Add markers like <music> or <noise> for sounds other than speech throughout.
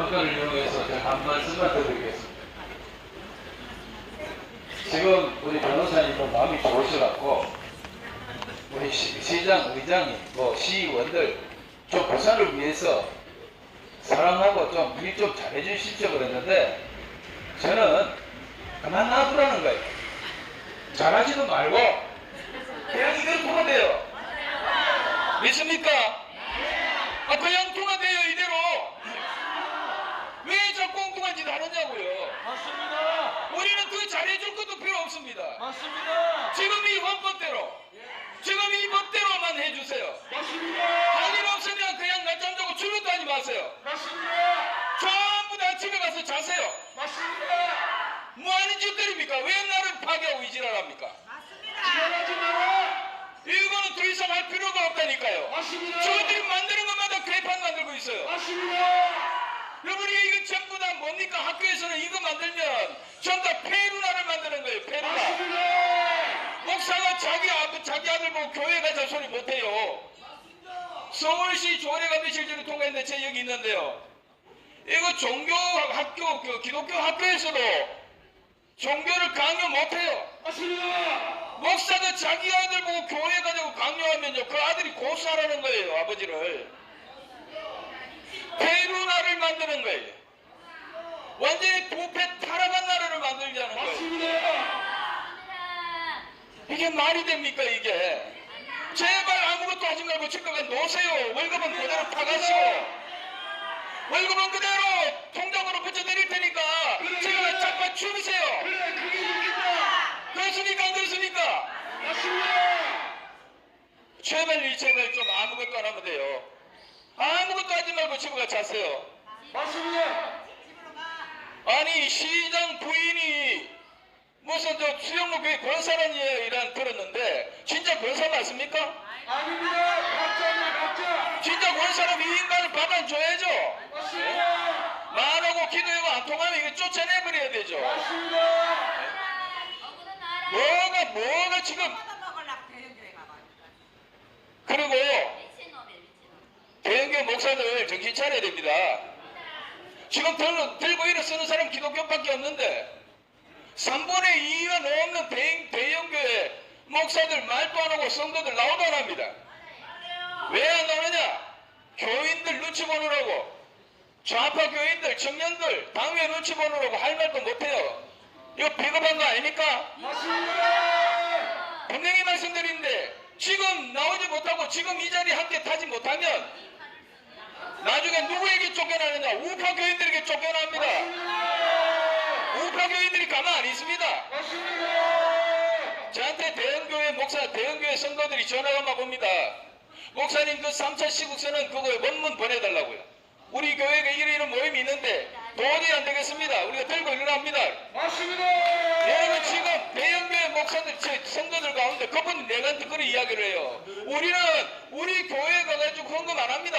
여건을 이용해서 제가 한 말씀만 드리겠습니다. 지금 우리 변호사님도 마음이 좋으셔 갖고 우리 시, 시장, 의장이 뭐 시의원들 좀 부산을 위해서 사랑하고 좀 일 좀 잘해 주십시오 그랬는데 저는 그만 놔두라는 거예요. 잘하지도 말고 그냥 이대로 통화돼요. 믿습니까? 아 그냥 통화돼요 이대로. 왜 자꾸 엉뚱한 짓 하느냐고요. 맞습니다. 우리는 그 잘해줄 것도 필요 없습니다. 맞습니다. 지금 이 헌법대로 지금 이 법대로만 해주세요. 맞습니다. 할 일 없으면 그냥 낮잠 자고 출근도 하지 마세요. 맞습니다. 전부 다 집에 가서 자세요. 맞습니다. 뭐 하는 짓들입니까? 왜 나를 파괴하고 이지랄합니까? 지랄하지 마라. 이거는 더 이상 할 필요가 없다니까요. 맞습니다. 저들이 만드는 것마다 괴판 만들고 있어요. 맞습니다. 여러분이 이거 전부 다 뭡니까? 학교에서는 이거 만들면 전부 다 페루나를 만드는 거예요. 페루나. 목사가 자기 아버 자기 아들 보고 교회 가자 소리 못해요. 서울시 조례가 며칠 전에 통과했는데 제 여기 있는데요. 이거 종교 학교 그 기독교 학교에서도 종교를 강요 못해요. 맞습니다. 목사가 자기 아들 보고 교회 가자고 강요하면요 그 아들이 고소하라는 거예요 아버지를 페루나를 만드는 거예요. 완전히 부패 타락한 나라를 만들자는 거예요. 이게 말이 됩니까 이게? 제발 아무것도 하지 말고 집가가 놓으세요. 월급은 그대로 타가시고 월급은 그대로 통장으로 붙여드릴 테니까 잠깐 죽이세요. 그래 그게 됩니다. 그렇습니까 안 그렇습니까. 제발 이 제발 좀 아무것도 안 하면 돼요 아무것도 하지 말고 집에 가 자세요 맞습니다. 아니 시장 부인이 무슨 저 수영로 교회 권사라는 이란 들었는데 진짜 권사 맞습니까? 아닙니다. 가짜입니다. 가짜. 진짜 권사라면 이 인간을 받아줘야죠. 맞습니다. 말하고 기도하고 안 통하면 이거 쫓아내버려야 되죠. 맞습니다. 뭐가 뭐가 지금 그리고 정신 차려야 됩니다. 지금 들, 들고 일어서는 사람 기독교밖에 없는데 3분의 2가 넘는 대, 대형교회 목사들 말도 안 하고 성도들 나오도 안 합니다. 왜 안 나오느냐? 교인들 눈치 보느라고 좌파 교인들, 청년들 당회 눈치 보느라고 할 말도 못해요. 이거 비겁한 거 아닙니까? 맞습니다. 분명히 말씀드리는데 지금 나오지 못하고 지금 이 자리에 함께 타지 못하면 나중에 누구에게 쫓겨나느냐? 우파 교인들에게 쫓겨납니다. 우파 교인들이 가만 안 있습니다. 맞습니다. 저한테 대형교회 목사, 대형교회 성도들이 전화가 막 옵니다. 목사님 그 3차 시국서는 그거 원문 보내달라고요. 우리 교회가 이런 모임이 있는데 도저히 안 되겠습니다. 우리가 들고 일어납니다. 맞습니다. 여러분 지금 대형교회 목사들, 제 성도들 가운데 그분 내한테 그런 이야기를 해요. 우리는 우리 교회 가가지고 헌금 안 합니다.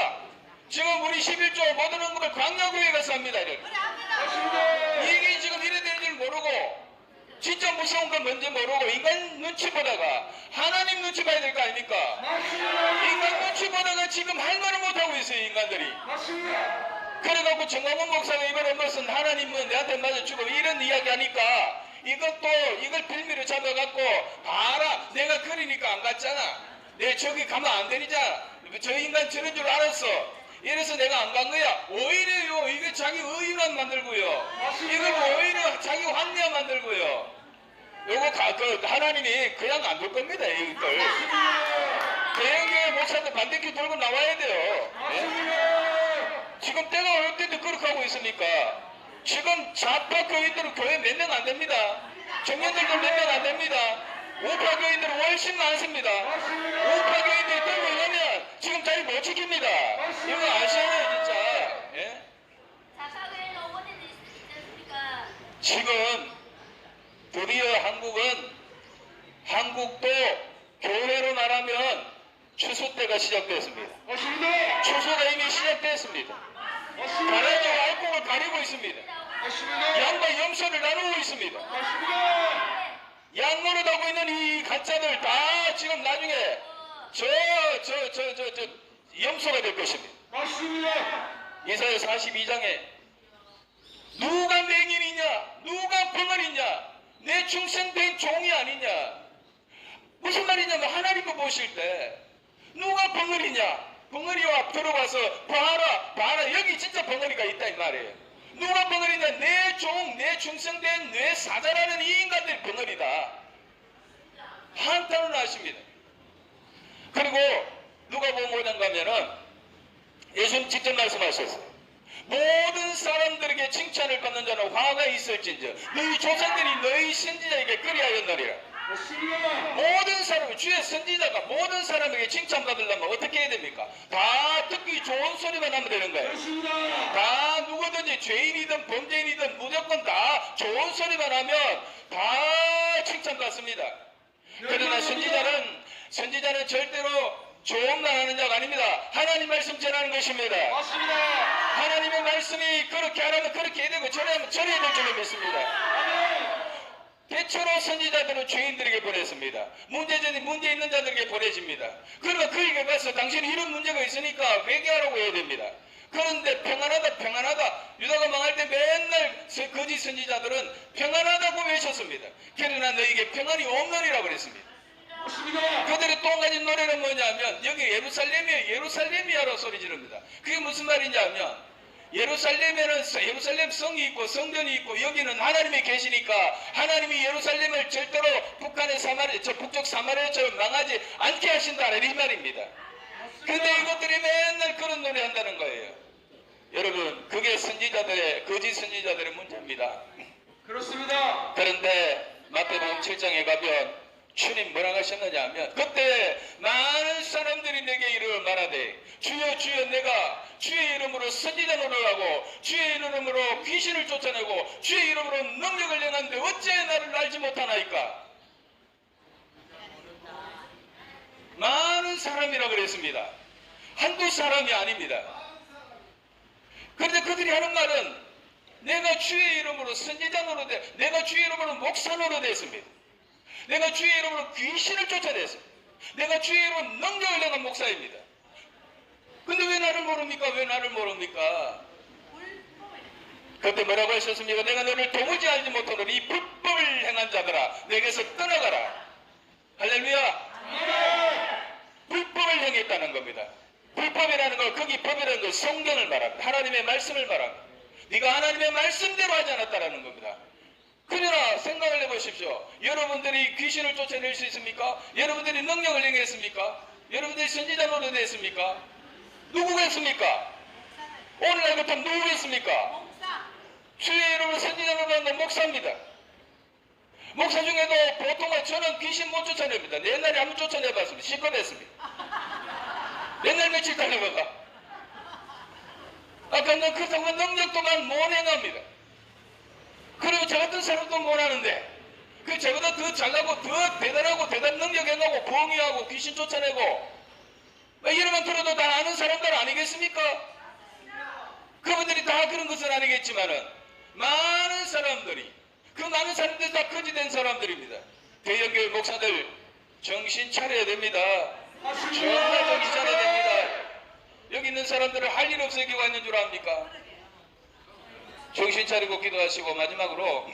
지금 우리 11조 모든 헌금을 광야교회 가서 합니다. 이게 지금 이래 되는 줄 모르고 진짜 무서운 건 뭔지 모르고 인간 눈치 보다가 하나님 눈치 봐야 될 거 아닙니까? 인간 눈치 보다가 지금 할 말을 못하고 있어요 인간들이. 그래갖고 정광훈 목사가 이번에 무슨 하나님은 내한테 맞아주고 이런 이야기 하니까 이것도 이걸 빌미로 잡아갖고 봐라. 내가 그러니까 안 갔잖아. 내 저기 가면 안 되니잖아 저 인간 저런 줄 알았어 이래서 내가 안 간 거야 오히려요 이게 자기 의유만 만들고요 이걸 오히려 자기 환대화 만들고요 요거 가, 그 하나님이 그냥 안 둘 겁니다 이걸 대형교회 목사들 반대기 들고 나와야 돼요 예? 맞습니다. 지금 때가 어느 때도 그렇게 하고 있으니까 지금 좌파 교인들은 교회 몇 명 안 됩니다. 청년들도 몇 명 안 됩니다. 우파 교인들은 훨씬 많습니다. 우파 교인들이 이러면 지금 자리 못 지킵니다. 이거 아시잖아요 진짜. 예? 지금 드디어 한국은 한국도 교회로 말하면 추수 때가 시작됐습니다. 맞습니다. 추수가 이미 시작됐습니다. 맞습니다. 가래도 알곡을 가리고 있습니다. 맞습니다. 양과 염소를 나누고 있습니다. 맞습니다. 양노릇 하고 있는 이 가짜들 다 지금 나중에 저 저 저 저 저 염소가 될 것입니다. 맞습니다. 이사야 42장에 누가 벙어리냐? 내 충성된 종이 아니냐? 무슨 말이냐면 하나님을 보실 때 누가 벙어리냐? 벙어리와 들어가서 봐라, 봐라. 여기 진짜 벙어리가 있다 이 말이에요. 누가 벙어리냐? 내 종, 내 충성된 내 사자라는 이 인간들이 벙어리다. 한탄을 하십니다. 그리고 누가 보면 뭐냐 가면은 예수님 직접 말씀하셨어요. 모든 사람들에게 칭찬을 받는 자는 화가 있을진저 너희 조상들이 너희 선지자에게 그리하였느니라. 모든 사람, 주의 선지자가 모든 사람에게 칭찬받으려면 어떻게 해야 됩니까? 다 듣기 좋은 소리만 하면 되는 거예요. 다 누구든지 죄인이든 범죄인이든 무조건 다 좋은 소리만 하면 다 칭찬받습니다. 그러나 선지자는 선지자는 절대로 좋은 말 하는 자가 아닙니다. 하나님 말씀 전하는 것입니다. 맞습니다. 하나님의 말씀이 그렇게 하라면 그렇게 해야 되고 저래야면 저래야 될 줄로 믿습니다. 대체로 선지자들은 죄인들에게 보냈습니다. 문제전이 문제 있는 자들에게 보내집니다. 그러면 그에게 가서 당신이 이런 문제가 있으니까 회개하라고 해야 됩니다. 그런데 평안하다 평안하다 유다가 망할 때 맨날 서- 거짓 선지자들은 평안하다고 외쳤습니다. 그러나 너에게 평안이 없느니라 그랬습니다. 그들의 또한 가지 노래는 뭐냐면 여기 예루살렘이에요 예루살렘이야로 소리 지릅니다. 그게 무슨 말이냐면 예루살렘에는 서- 예루살렘 성이 있고 성전이 있고 여기는 하나님이 계시니까 하나님이 예루살렘을 절대로 북한의 사마리 저 북쪽 사마리아처럼 망하지 않게 하신다는 이 말입니다. 근데 이것들이 맨날 그런 노래 한다는 거예요. 여러분 그게 선지자들의 거짓 선지자들의 문제입니다. 그렇습니다. 그런데 마태복음 7장에 가면 주님 뭐라고 하셨느냐 하면 그때 많은 사람들이 내게 이름을 말하되 주여 주여 내가 주의 이름으로 선지자 노릇하고 주의 이름으로 귀신을 쫓아내고 주의 이름으로 능력을 행하는데 어째 나를 알지 못하나이까? 많은 사람이라 그랬습니다. 한두 사람이 아닙니다. 그런데 그들이 하는 말은 내가 주의 이름으로 선지자 노릇해 내가 주의 이름으로 목사 노릇했습니다 내가 주의 이름으로 귀신을 쫓아냈습니다. 내가 주의 이름으로 능력을 내는 목사입니다. 근데 왜 나를 모릅니까? 왜 나를 모릅니까? 그때 뭐라고 하셨습니까? 내가 너를 도무지 알지 못하는 이 불법을 행한 자들아 내게서 떠나가라. 할렐루야. 불법을 행했다는 겁니다. 불법이라는 걸 거기 법이라는 걸 성경을 말합니다. 하나님의 말씀을 말합니다. 네가 하나님의 말씀대로 하지 않았다라는 겁니다. 그러나 생각을 해보십시오. 여러분들이 귀신을 쫓아낼 수 있습니까? 여러분들이 능력을 행했습니까? 여러분들이 선지자 노릇했습니까? 누구겠습니까? 오늘날부터 누구겠습니까? 주의 이름으로 선지자 노릇하는 목사입니다. 목사 중에도 보통은 저는 귀신 못 쫓아냅니다. 옛날에 한번 쫓아내봤습니다. 시커했습니다. 맨날 며칠 달려가가. 아, 근데 그 정도 능력도만 못 행합니다. 그리고 저 같은 사람도 못하는데 그 저보다 더 잘나고 더 대단하고 대단 능력 행하고 부엉이하고 귀신 쫓아내고 뭐 이름만 들어도 다 아는 사람들 아니겠습니까? 그분들이 다 그런 것은 아니겠지만은 많은 사람들이 그 많은 사람들이 다 거지된 사람들입니다. 대형교회 목사들 정신 차려야 됩니다. 정신 차려야 됩니다. 여기 있는 사람들은 할일와 있는 줄 압니까? 정신 차리고 기도하시고 마지막으로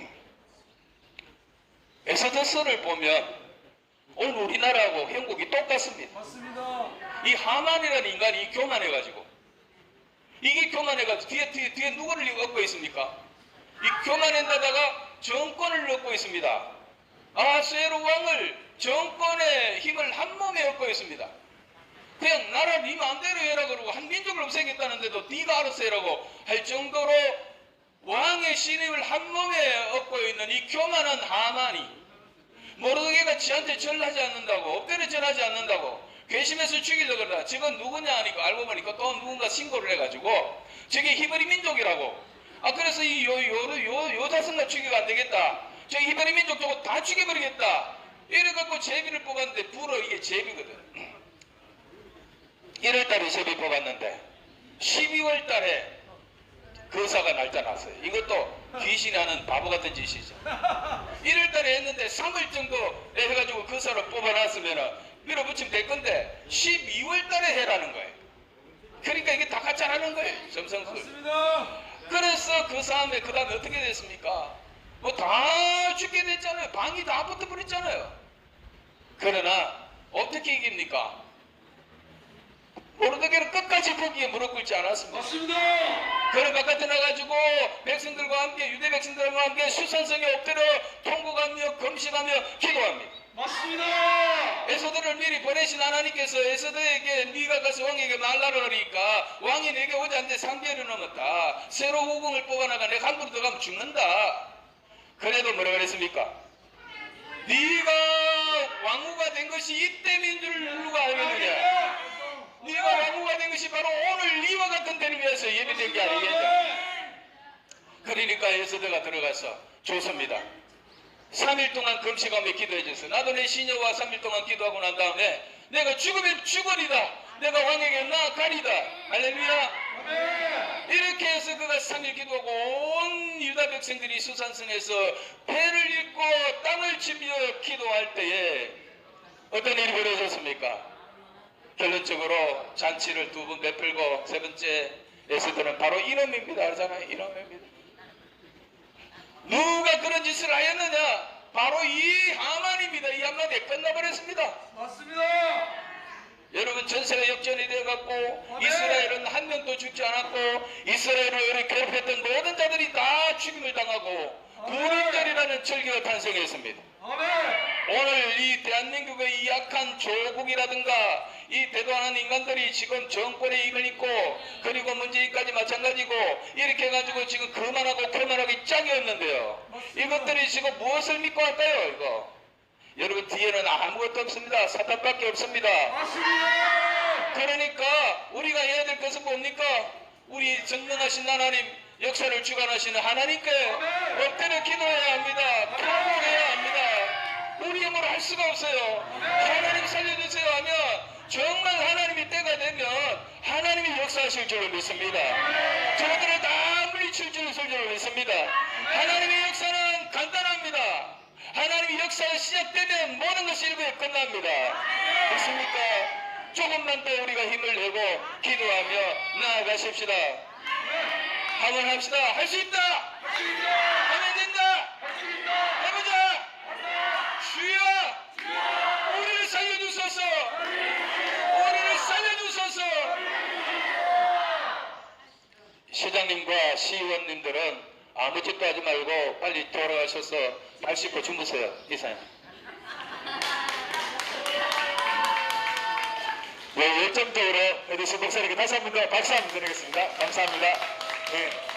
에서더스를 보면 오늘 우리나라하고 형국이 똑같습니다. 맞습니다. 이 하만이라는 인간이 교만해가지고 이게 교만해가지고 뒤에 뒤에 뒤에 누구를 얻고 있습니까? 이 교만한데다가 정권을 얻고 있습니다. 아세로 왕을 정권의 힘을 한 몸에 얻고 있습니다. 그냥 나라 네 마음대로 해라 그러고 한 민족을 없애겠다는데도 네가 알아서 해라고 할 정도로 왕의 신임을 한 몸에 얻고 있는 이 교만한 하만이 모르게가 지한테 절하지 않는다고 엎드려 절하지 않는다고 괘씸해서 죽이려고 그러다 저건 누구냐 하니까 알고 보니까 또 누군가 신고를 해가지고 저게 히브리 민족이라고. 아 그래서 이 요 요요요 자승가 죽이가 안 되겠다. 저 히브리 민족 저거 다 죽여버리겠다. 이래갖고 제비를 뽑았는데 불어 이게 제비거든. <clears throat> 1월달에 제비 뽑았는데 12월달에 거사가 날짜 났어요. 이것도 귀신이 하는 바보 같은 짓이죠. <laughs> 1월달에 했는데 3월 정도에 해가지고 거사를 뽑아놨으면 밀어붙이면 될 건데 12월달에 해라는 거예요. 그러니까 이게 다 가짜라는 거예요. 점성술. 맞습니다. 그래서 그 다음에 그 다음에 어떻게 됐습니까? 뭐 다 죽게 됐잖아요. 방이 다 붙어버렸잖아요. 그러나 어떻게 이깁니까? 모르드게는 끝까지 거기에 무릎 꿇지 않았습니다. 맞습니다. 그런 바깥에 나가지고 백성들과 함께 유대 백성들과 함께 수산성에 엎드려 통곡하며 금식하며 기도합니다. 맞습니다. 에서들을 미리 보내신 하나님께서 에서들에게 네가 가서 왕에게 말라라 그러니까 왕이 내게 오지 않는데 3개월을 넘었다. 새로 후궁을 뽑아나가 내가 함부로 들어가면 죽는다. 그래도 뭐라 그랬습니까? 네가 왕후가 된 것이 이때인 줄 누가 알겠느냐? 네가 왕후가 된 것이 바로 오늘 이와 같은 때를 위해서 예비된 게 아니겠냐? 그러니까 에서드가 들어가서 좋습니다. 3일 동안 금식하며 기도해 줬어. 나도 내 시녀와 3일 동안 기도하고 난 다음에 내가 죽으면 죽으리다. 내가 왕에게 나가리다. 할렐루야. 이렇게 해서 그가 3일 기도하고 온 유다 백성들이 수산성에서 배를 잇고 땅을 치며 기도할 때에 어떤 일이 벌어졌습니까? 결론적으로 잔치를 두 번 베풀고 세 번째 에스더는 바로 이놈입니다. 알잖아요. 이놈입니다. 누가 그런 짓을 하였느냐? 바로 이 하만입니다. 이 한마디에 끝나버렸습니다. 맞습니다. 여러분 전세가 역전이 되어갖고 이스라엘은 한 명도 죽지 않았고 이스라엘을 괴롭혔던 모든 자들이 다 죽임을 당하고 부름절이라는 절기가 탄생했습니다. 아멘. 오늘 이 대한민국의 이 약한 조국이라든가 이 대도하는 인간들이 지금 정권의 입을 입고 그리고 문재인까지 마찬가지고 이렇게 해가지고 지금 그만하고 그만하기 짝이 없는데요. 이것들이 지금 무엇을 믿고 할까요 이거? 여러분 뒤에는 아무것도 없습니다. 사탄밖에 없습니다. 그러니까 우리가 해야 될 것은 뭡니까? 우리 전능하신 하나님 역사를 주관하시는 하나님께 엎드려 기도해야 합니다. 통곡해야 합니다. 우리 힘으로 할 수가 없어요. 하나님 살려주세요 하면 정말 하나님이 때가 되면 하나님이 역사하실 줄로 믿습니다. 저들을 다 물리칠 줄로 믿습니다. 하나님의 역사는 간단합니다. 하나님의 역사가 시작되면 모든 것이 일부에 끝납니다. 믿습니까? 조금만 더 우리가 힘을 내고 기도하며 나아가십시다. 한번 합시다. 할 수 있다. 하면 된다. 해보자. 주여. 우리를 살려주소서. 우리를 살려주소서. 시의원님들은 아무 짓도 하지 말고 빨리 돌아가셔서 발 씻고 주무세요. 이사님. 네, 열정적으로 에디슨 목사님께 다시 한번더 박수 한번 드리겠습니다. 감사합니다. 네.